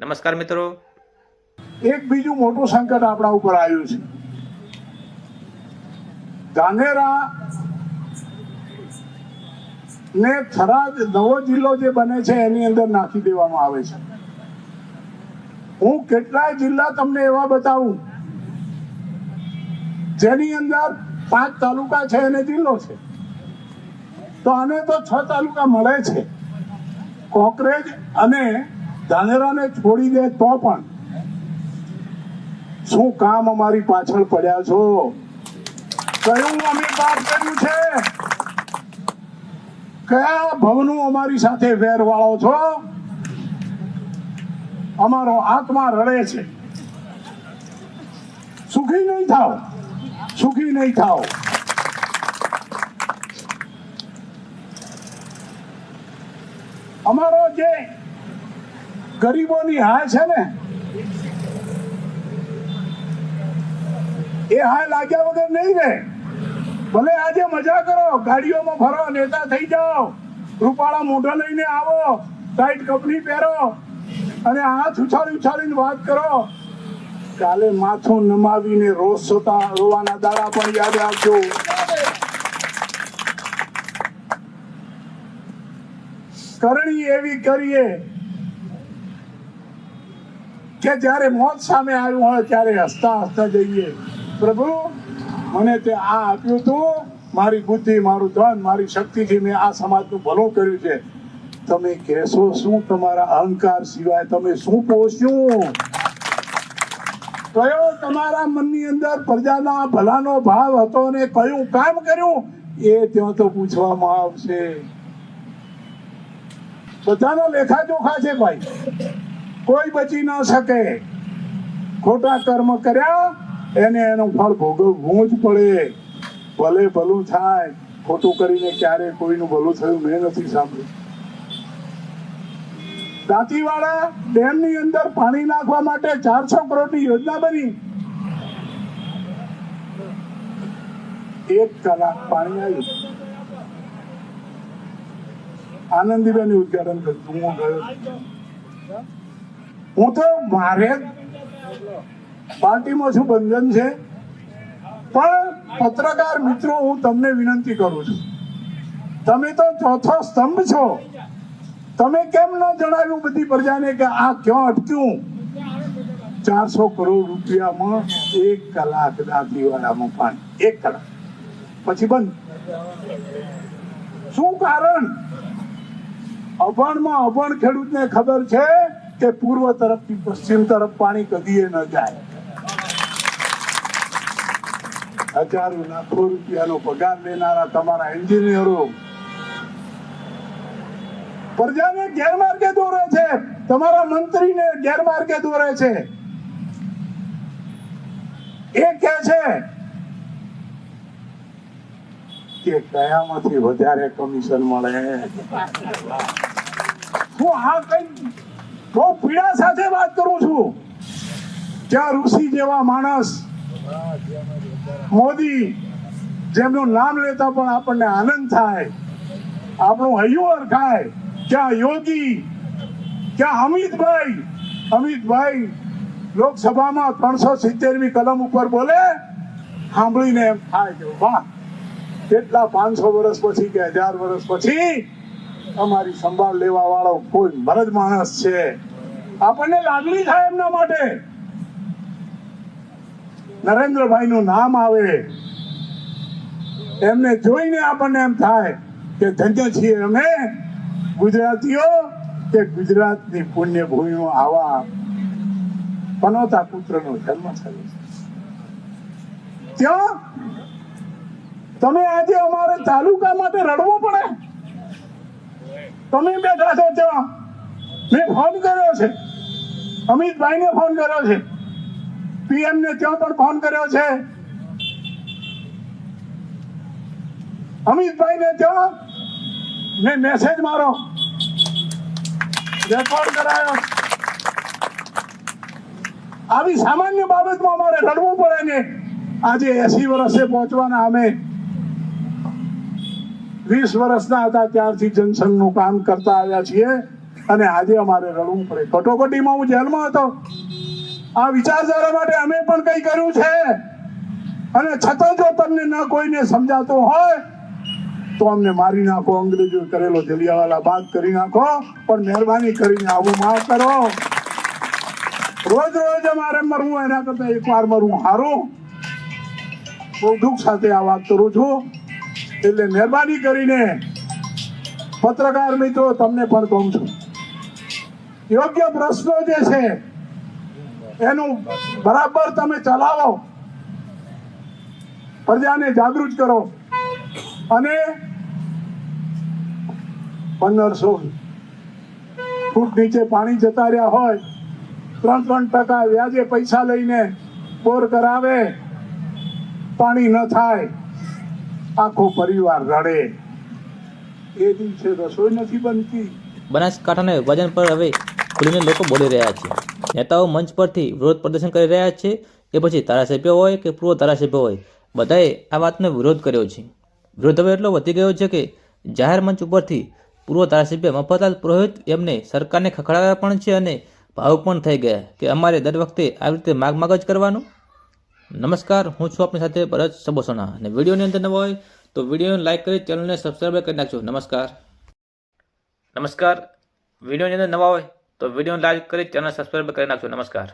નમસ્કાર મિત્રો. એક બીજું મોટું સંકટ આપણા ઉપર આવ્યું છે. ધાનેરા ને થરાદ નવો જિલ્લો જે બને છે એની અંદર નાખી દેવામાં આવે છે. હું કેટલાય જિલ્લા તમને એવા બતાવું, જેની અંદર પાંચ તાલુકા છે અને જિલ્લો છે. તો આને તો છ તાલુકા મળે છે. કોકરેજ અને ધાનેરાને છોડી દે તો પણ. શું કામ અમારી પાછળ પડ્યા છો? કયું અમે પાપ કર્યું છે? કયા ભવનું અમારી સાથે વેર વાળો છો? અમારો આત્મા રડે છે. સુખી નહીં થાવ. સુખી નહીં થાવ. અમારો જે ગરીબોની હા છે ને? એ હા લાગ્યા વગર નહીં રહે. ભલે આજે મજા કરો, ગાડીઓમાં ફરો, નેતા થઈ જાઓ, રૂપાળા મોઢા લઈને આવો ટાઈટ કપડી પહેરો, અને હાથ ઉછાળી ઉછાળીને વાત કરો. કાલે માથું નમાવીને રોજ સોતા રોવાના દાડા પણ યાદ રાખજો. કરણી એવી કરીએ કે જ્યારે મોત સામે આવ્યું હોય ત્યારે હસતા હસતા જઈએ. પ્રભુ, મને તે આ આપ્યું તું. મારી બુદ્ધિ, મારું ધન, મારી શક્તિથી મેં આ સમાજનું ભલું કર્યું છે. તમે કહેશો શું તમારા અહંકાર સિવાય તમે શું પોષ્યું કયો તમારા મનની અંદર પ્રજાના ભલાનો ભાવ હતો અને કયું કામ કર્યું? એ ત્યાં તો પૂછવામાં આવશે. બધાનો લેખા જોખા છે ભાઈ. કોઈ બચી ન શકે. ખોટા કર્મ કર્યા, એને એનું ફળ ભોગવવું જ પડે. ભલે ભલું થાય, ખોટું કરીને ક્યારે કોઈનું ભલું થયું મેં નથી સાંભળ્યું. દાંતીવાડા ડેમની અંદર પાણી નાખવા માટે ચારસો કરોડની યોજના બની. એક કલાક પાણી આવ્યું. આનંદીબેન ઉદઘાટન કર્યું. હું ગયો. હું તો મારે પાર્ટીમાં શું બંધન છે? પણ પત્રકાર મિત્રો, હું તમને વિનંતી કરું છું. તમે તો ચોથો સ્તંભ છો. તમે કેમ ન જણાવ્યું બધી પ્રજાને કે આ ક્યાં અટક્યું? ચારસો કરોડ રૂપિયામાં એક કલાક દાંતીવાડામાં પાણી. એક કલાક. પછી બંધ. શું કારણ? અભણમાં અભણ ખેડૂતને ખબર છે કે પૂર્વ તરફથી પશ્ચિમ તરફ પાણી કદીએ ન જાય. હજારો લાખો રૂપિયાનો પગાર લેનારા તમારા એન્જિનિયરો. પ્રજાને ગેરમાર્ગે દોરે છે. તમારા મંત્રીને ગેરમાર્ગે દોરે છે. એ કે છે કે કયામાંથી વધારે કમિશન મળે? હું આ કઈ બહુ પીડા સાથે વાત કરું છું. જ્યાં ઋષિ જેવા માણસ મોદી જેમનું નામ લેતા પણ આપણને આનંદ થાય. આપણું હૈયું થાય ક્યાં યોગી ક્યાં અમિતભાઈ. અમિતભાઈ લોકસભામાં ત્રણસો સિત્તેરમી કલમ ઉપર બોલે, સાંભળીને એમ થાય કે વાહ, કેટલા પાંચસો વર્ષ પછી કે હજાર વર્ષ પછી અમારી સંભાળ લેવા વાળો કોઈ મરદ માણસ છે. આપણને લાગણી થાય એમના માટે. નરેન્દ્રભાઈ નું નામ આવે. એમને જોઈને આપણને એમ થાય કે ધન્ય છીએ અમે ગુજરાતીઓ, કે ગુજરાતની પુણ્ય ભૂમિમાં આવા પનોતા પુત્રનો જન્મ થયો. ત્યાં તમે આજે અમારે તાલુકા માટે રડવો પડે? તમે બેઠા છો ત્યાં. મેં ફોન કર્યો છે. અમિતભાઈને ફોન કર્યો છે. પીએમ ને ત્યાં પણ ફોન કર્યો છે. અમિતભાઈ ને ત્યાં. મેં મેસેજ મારો. રેકોર્ડ કરાયો. આવી સામાન્ય બાબતમાં અમારે રડવું પડે ને. આજે એસી વર્ષે પહોંચવાના અમે. વીસ વર્ષના હતા ત્યારથી જનસંઘનું કામ કરતા આવ્યા છીએ અને આજે અમારે રડવું પડે. કટોકટીમાં હું જેલમાં હતો. આ વિચારધારા માટે અમે પણ કંઈ કર્યું છે? અને છતાં જો તમને ન કોઈને સમજાતું હોય, તો અમને મારી નાખો, અંગ્રેજો કરેલો જલિયાવાલા બાદ કરી નાખો, પણ મહેરબાની કરીને આવું માફ કરો. રોજ રોજ અમારે મરવું, એના કરતા એકવાર મરવું સારું. બહુ દુઃખ સાથે આ વાત કરું છું. એટલે મહેરબાની કરીને પત્રકાર મિત્રો, તમને પણ કહું છું. યોગ્ય પ્રશ્નો જે છે, એનું બરાબર તમે ચલાવો. પ્રજાને જાગૃત કરો. અને પંદરસો ફૂટ નીચે પાણી જતા રહ્યા હોય ત્રણ ત્રણ ટકા વ્યાજે પૈસા લઈને બોર કરાવે, પાણી ન થાય. આખો પરિવાર રડે. એ દિવસે રસોઈ નથી બનતી. બનાસકાંઠાના વિભાજન પર હવે ખુલીને લોકો બોલી રહ્યા છે. નેતાઓ મંચ પરથી વિરોધ પ્રદર્શન કરી રહ્યા છે કે પછી ધારાસભ્ય હોય કે પૂર્વ ધારાસભ્ય હોય. બધાએ આ વાતનો વિરોધ કર્યો છે. વિરોધ હવે એટલો વધી ગયો છે કે જાહેર મંચ ઉપરથી પૂર્વ ધારાસભ્ય મફતલાલ પુરોહિત એમને સરકારને ખખડાવ્યા પણ છે અને ભાવુક પણ થઈ ગયા કે અમારે દર વખતે આવી રીતે માગ માગ જ કરવાનું? નમસ્કાર, હું છું આપની સાથે ભરત સબોસોના અને વિડીયોની અંદર નવો હોય તો વિડીયોને લાઇક કરી, ચેનલને સબસ્ક્રાઈબ કરી નાખજો. નમસ્કાર. નમસ્કાર. વિડીયોની અંદર નવા હોય તો વિડીયોને લાઈક કરી ચેનલ સબસ્ક્રાઈબ કરી નાખજો. નમસ્કાર.